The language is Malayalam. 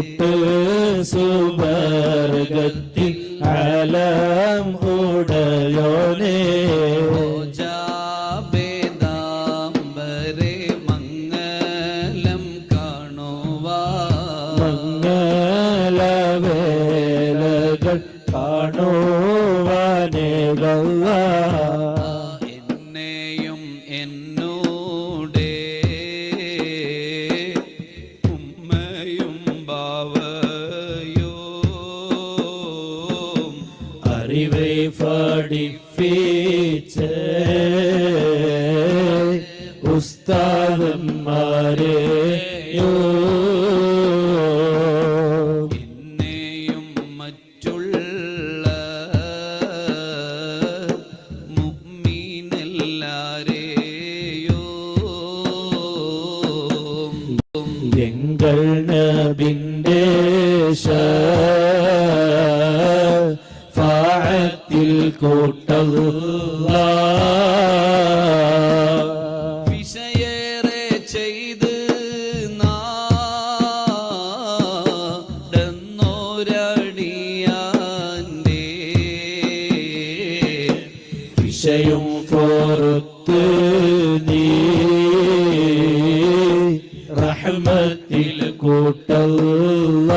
വിട്ട് സുബർഗത്തിൽ അലം ഉടയോനേ. കാണുവാനേ ഗവാ അറിവേ പഠിപ്പിച്ച്. ഉസ്താദന്മാരെ എന്നെയും മറ്റുള്ള മുഗ്മീനെല്ലാരെയോ. എങ്ങൾ നബിന്റെ ശ ഫാത്തിൽ കൂട്ടല്ല വിഷയേറെ ചെയ്ത് നീ റഹ്മത്തിൽ കൂട്ടല്ല